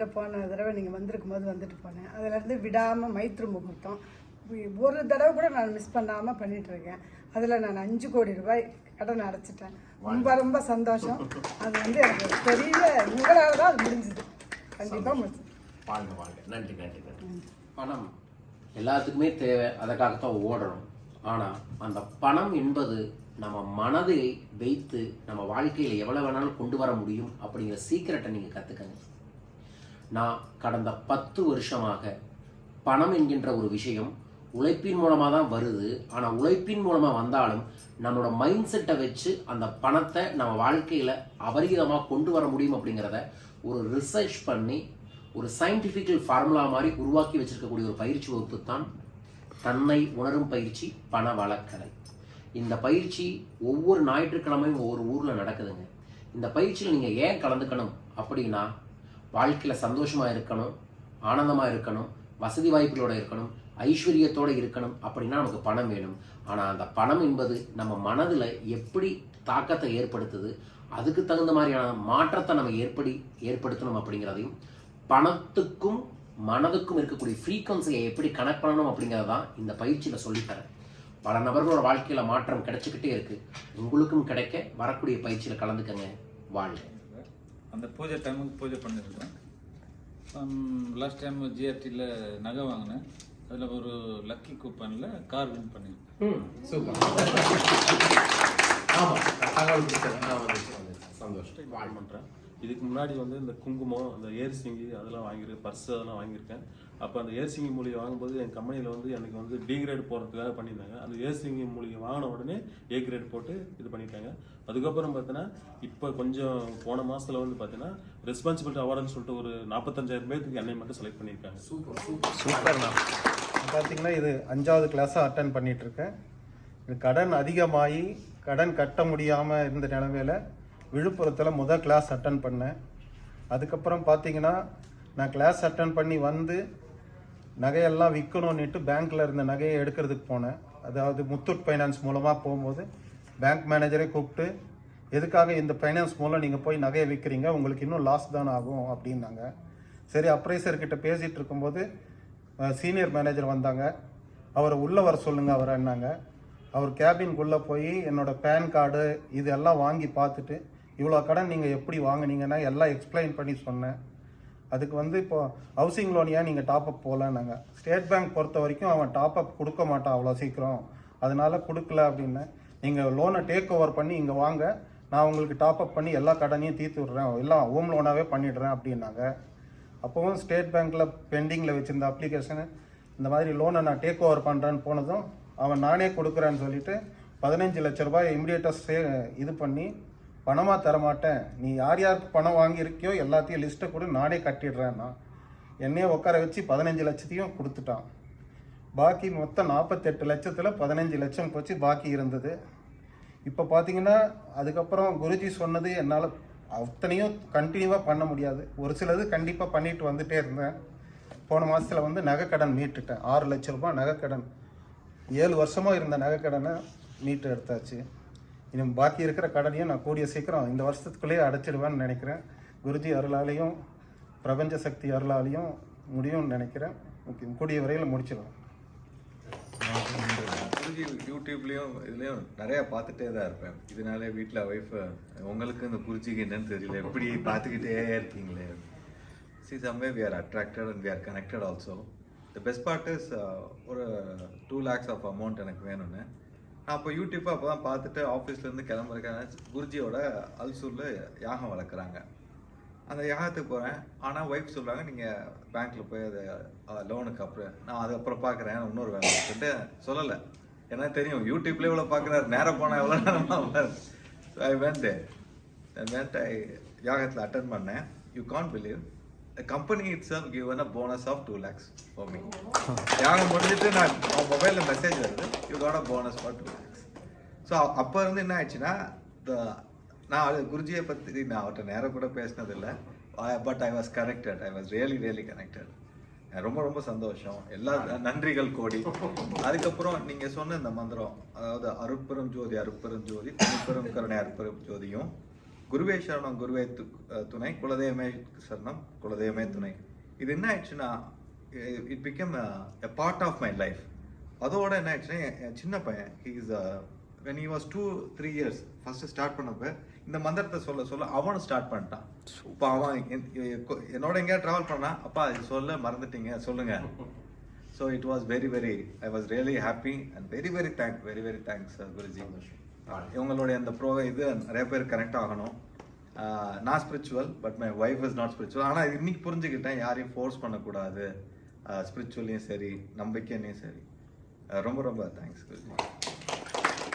உங்கள்கிட்ட போன தடவை நீங்கள் வந்திருக்கும் போது வந்துட்டு போனேன். அதுலேருந்து விடாமல் மைத்ரு முகூர்த்தம். ஒரு தடவை கூட நான் மிஸ் பண்ணாமல் பண்ணிட்டு இருக்கேன். அதில் நான் அஞ்சு கோடி ரூபாய் கடன் அடைச்சிட்டேன். ரொம்ப ரொம்ப சந்தோஷம். அது வந்து எனக்கு பெரிய உங்களால் தான் அது முடிஞ்சுது. கண்டிப்பாக முடிஞ்சது. வாழ்க வாழ்க நன்றி நன்றி நன்றி. பணம். எல்லாத்துக்குமே தேவை. அதுக்காகத்தான் ஓடுறோம் ஆனால் அந்த பணம் என்பது நம்ம மனதை வைத்து நம்ம வாழ்க்கையில் எவ்வளோ வேணாலும் கொண்டு வர முடியும் அப்படிங்கிற சீக்கிரட்டை நீங்கள் கற்றுக்கங்க நான் கடந்த பத்து வருஷமாக பணம் என்கின்ற ஒரு விஷயம் உழைப்பின் மூலமாக தான் வருது. ஆனால் உழைப்பின் மூலமாக வந்தாலும் நம்மளோட மைண்ட் செட்டை வச்சு அந்த பணத்தை நம்ம வாழ்க்கையில் அபரிதமாக கொண்டு வர முடியும் அப்படிங்கிறத ஒரு ரிசர்ச் பண்ணி ஒரு சயின்டிஃபிக்கல் ஃபார்முலா மாதிரி உருவாக்கி வச்சிருக்கக்கூடிய ஒரு பயிற்சி வகுப்பு தான் தன்னை உணரும் பயிற்சி பண வழக்கலை. இந்த பயிற்சி ஒவ்வொரு ஞாயிற்றுக்கிழமையும் ஒவ்வொரு ஊரில் நடக்குதுங்க. இந்த பயிற்சியில் நீங்கள் ஏன் கலந்துக்கணும் அப்படின்னா வாழ்க்கையில் சந்தோஷமாக இருக்கணும் ஆனந்தமாக இருக்கணும் வசதி வாய்ப்புகளோடு இருக்கணும் ஐஸ்வர்யத்தோடு இருக்கணும் அப்படின்னா நமக்கு பணம் வேணும். ஆனால் அந்த பணம் என்பது நம்ம மனதில் எப்படி தாக்கத்தை ஏற்படுத்துது அதுக்கு தகுந்த மாதிரியான மாற்றத்தை நம்ம ஏற்படி ஏற்படுத்தணும் அப்படிங்கிறதையும் பணத்துக்கும் மனதுக்கும் இருக்கக்கூடிய ஃப்ரீக்வன்சியை எப்படி கனெக்ட் பண்ணணும் அப்படிங்கிறதான் இந்த பயிற்சியில் சொல்லித்தரேன். பல நபர்களோட வாழ்க்கையில் மாற்றம் கிடைச்சிக்கிட்டே இருக்குது உங்களுக்கும் கிடைக்க வரக்கூடிய பயிற்சியில் கலந்துக்கங்க. வாழ்க. அந்த பூஜை டைமுக்கு பூஜை பண்ணியிருக்கேன் லாஸ்ட் டைம் ஜிஆர்டியில் நகை வாங்கினேன். அதில் ஒரு லக்கி கூப்பனில் கார் வின் பண்ணியிருக்கேன். சூப்பர். ஆமாம் தகவல் சந்தோஷம். வாழ் பண்ணுறேன் இதுக்கு முன்னாடி வந்து இந்த குங்குமம் அந்த ஏர்சிங்கி அதெல்லாம் வாங்கியிருக்கேன் பர்ஸ் அதெல்லாம் வாங்கியிருக்கேன். அப்போ அந்த ஏர்சிங்கி மூலிகை வாங்கும்போது என் கம்பெனியில் வந்து எனக்கு வந்து டி கிரேட் போகிறதுக்காக பண்ணியிருந்தாங்க. அந்த ஏர்சிங்கி மூலிகை வாங்கின உடனே ஏ கிரேட் போட்டு இது பண்ணிட்டாங்க. அதுக்கப்புறம் பார்த்தீங்கன்னா இப்போ கொஞ்சம் போன மாதத்தில் வந்து பார்த்தீங்கன்னா ரெஸ்பான்சிபிலிட்டி அவார்டுன்னு சொல்லிட்டு ஒரு நாற்பத்தஞ்சாயிரம் பேருக்கு என்னை மட்டும் செலக்ட் பண்ணியிருக்காங்க. சூப்பர் சூப்பர் சூப்பர்ண்ணா பார்த்தீங்கன்னா இது அஞ்சாவது கிளாஸாக அட்டன் பண்ணிட்டு இருக்கேன். இது கடன் அதிகமாகி கடன் கட்ட முடியாமல் இருந்த நிலமையில விழுப்புரத்தில் முதல் கிளாஸ் அட்டன் பண்ணேன். அதுக்கப்புறம் பார்த்தீங்கன்னா நான் கிளாஸ் அட்டன் பண்ணி வந்து நகையெல்லாம் விற்கணும்னுட்டு பேங்க்கில் இருந்த நகையை எடுக்கிறதுக்கு போனேன். அதாவது முத்தூட் ஃபைனான்ஸ் மூலமாக போகும்போது பேங்க் மேனேஜரே கூப்பிட்டு எதுக்காக இந்த ஃபைனான்ஸ் மூலம் நீங்கள் போய் நகையை விற்கிறீங்க உங்களுக்கு இன்னும் லாஸ் தான் ஆகும் அப்படின்னாங்க. சரி அப்ரைசர்கிட்ட பேசிகிட்டு இருக்கும்போது சீனியர் மேனேஜர் வந்தாங்க. அவரை உள்ளே வர சொல்லுங்கள் அவர் என்னாங்க அவர் கேபின்குள்ளே போய் என்னோடய பேன் கார்டு இது எல்லாம் வாங்கி பார்த்துட்டு இவ்வளோ கடன் நீங்கள் எப்படி வாங்குனீங்கன்னா எல்லாம் எக்ஸ்பிளைன் பண்ணி சொன்னேன். அதுக்கு வந்து இப்போ ஹவுசிங் லோன் ஏன் நீங்கள் டாப்அப் போகலன்னாங்க ஸ்டேட் பேங்க் பொறுத்த வரைக்கும் அவன் டாப்அப் கொடுக்க மாட்டான் அவ்வளோ சீக்கிரம். அதனால் கொடுக்கல அப்படின்னு. நீங்கள் லோனை டேக் ஓவர் பண்ணி இங்கே வாங்க. நான் உங்களுக்கு டாப்அப் பண்ணி எல்லா கடனையும் தீர்த்து விட்றேன். எல்லாம் ஹோம் லோனாகவே பண்ணிடுறேன் அப்படின்னாங்க. அப்போவும் ஸ்டேட் பேங்க்கில் பெண்டிங்கில் வச்சுருந்த அப்ளிகேஷனு இந்த மாதிரி லோனை நான் டேக் ஓவர் பண்ணுறேன்னு போனதும் அவன் நானே கொடுக்குறேன்னு சொல்லிவிட்டு பதினஞ்சு லட்ச ரூபாய் இமிடியேட்டாக சே இது பண்ணி பணமாக தரமாட்டேன். நீ யார் யாருக்கு பணம் வாங்கியிருக்கியோ எல்லாத்தையும் லிஸ்ட்டை கொடு நானே கட்டிடுறேன்னா. என்னையே உட்கார வச்சு பதினஞ்சு லட்சத்தையும் கொடுத்துட்டான். பாக்கி மொத்தம் நாற்பத்தெட்டு லட்சத்தில் பதினஞ்சு லட்சம் போச்சு பாக்கி இருந்தது. இப்போ பார்த்தீங்கன்னா அதுக்கப்புறம் குருஜி சொன்னது என்னால் அத்தனையும் கண்டினியூவாக பண்ண முடியாது. ஒரு சிலது கண்டிப்பாக பண்ணிட்டு வந்துட்டே இருந்தேன். போன மாதத்தில் வந்து நகைக்கடன் மீட்டுட்டேன். ஆறு லட்ச ரூபாய் நகைக்கடன். ஏழு வருஷமாக இருந்த நகைக்கடனை மீட்டு எடுத்தாச்சு. இன்னும் பாக்கி இருக்கிற கடனையும் நான் கூடிய சீக்கிரம் இந்த வருஷத்துக்குள்ளேயே அடைச்சிடுவேன்னு நினைக்கிறேன். குருஜி அருளாலையும் பிரபஞ்ச சக்தி அருளாலையும் முடியும்னு நினைக்கிறேன். ஓகே கூடிய வரையில் முடிச்சிடுவேன் குருஜி யூடியூப்லேயும் இதுலேயும் நிறையா பார்த்துட்டே தான் இருப்பேன். இதனாலே வீட்டில் ஒய்ஃப் உங்களுக்கு இந்த குருஜிக்கு என்னன்னு தெரியல. எப்படி பார்த்துக்கிட்டே இருக்கீங்களே? See someway we are attracted and we are connected also the best part is ஒரு டூ லேக்ஸ் ஆஃப் அமௌண்ட் எனக்கு வேணும்னு. நான் அப்போ யூடியூப்பை அப்போ தான் பார்த்துட்டு ஆஃபீஸ்லேருந்து கிளம்புறேன் குருஜியோட அல்சூரில் யாகம் வளர்க்குறாங்க. அந்த யாகத்துக்கு போகிறேன் ஆனால் ஒய்ஃப் சொல்கிறாங்க நீங்கள் பேங்க்கில் போய் அதை லோனுக்கு அப்புறம் நான் அது அப்புறம் பார்க்குறேன். இன்னொரு வேலை சொல்லிட்டு சொல்லலை. ஏன்னா தெரியும் யூடியூப்ல இவ்வளோ பார்க்குறாரு. நேரம் போனால் எவ்வளோ நேரமாக ஐ வேண்டே வெண்ட் ஐ யாகத்தில் அட்டன் பண்ணேன். You can believe company its self given a bonus of two lakhs for me முடிஞ்சிட்டு நான் மொபைலில் மெசேஜ் வருது. You got a bonus for two lakhs so அப்போ இருந்து என்ன ஆயிடுச்சுன்னா நான் அது குருஜியை பற்றி நான் அவர்கிட்ட நேரம் கூட பேசினதில்லை. But I was connected I was really really connected ரொம்ப ரொம்ப சந்தோஷம். எல்லா நன்றிகள் கோடி. அதுக்கப்புறம் நீங்கள் சொன்ன இந்த மந்திரம் அதாவது அருட்பெரும் ஜோதி அருட்பெரும் ஜோதி தனிப்பெரும் கருணை அருட்பெரும் ஜோதியும் குருவே சரணம் குருவே து துணை குலதெய்வமே சரணம் குலதெய்வமே துணை. இது என்ன ஆயிடுச்சுன்னா it become a part of my life அதோட என்ன ஆயிடுச்சுன்னா என் சின்ன பையன் he is when he was two three years first start பண்ணப்ப இந்த மந்திரத்தை சொல்ல சொல்ல அவனும் ஸ்டார்ட் பண்ணிட்டான். இப்போ அவன் என்னோட எங்கேயா ட்ராவல் பண்ணா அப்பா இது சொல்ல மறந்துட்டீங்க சொல்லுங்க. So it was very very I was really happy and very very thank very very thanks Guruji. இவங்களுடைய அந்த ப்ரோ இது நிறைய பேர் கனெக்ட் ஆகணும். நான் spiritual but my wife is not spiritual ஆனால் இன்னைக்கு புரிஞ்சுக்கிட்டேன் யாரையும் ஃபோர்ஸ் பண்ணக்கூடாது. Uh, ஸ்பிரிச்சுவல்லையும் சரி நம்பிக்கையிலையும் சரி. Uh, ரொம்ப ரொம்ப தேங்க்ஸ்